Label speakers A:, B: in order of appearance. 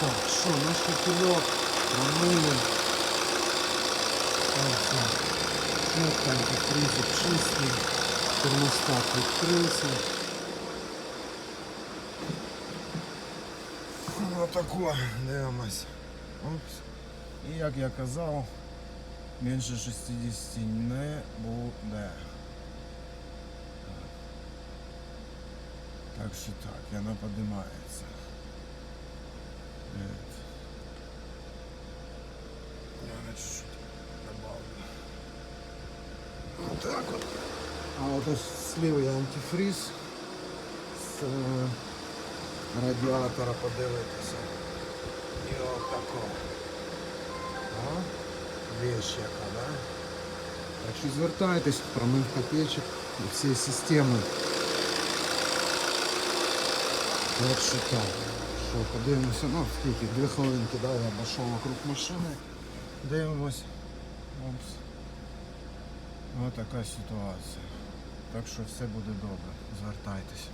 A: Так, що, наш кипельок промили. Ну, там фризик чистий. Термостат відкрився.
B: Отако, дивимось. Опс. І як я казав, менше 60 не буде. Так що так, вона піднімається. От. Чуть-чуть добавлю. Вот так от.
A: А от ось слів є антифриз з е, радіатора подивитися.
B: І отако.
A: А? Вещь яка, да? Так що звертайтесь, промивка печок і всієї системи. Так що так. Що, подивимося, ну скільки, дві хвилинки, да, я обійшов вокруг машини.
B: Дивимось. Опс. Ось така ситуація. Так що все буде добре. Звертайтесь.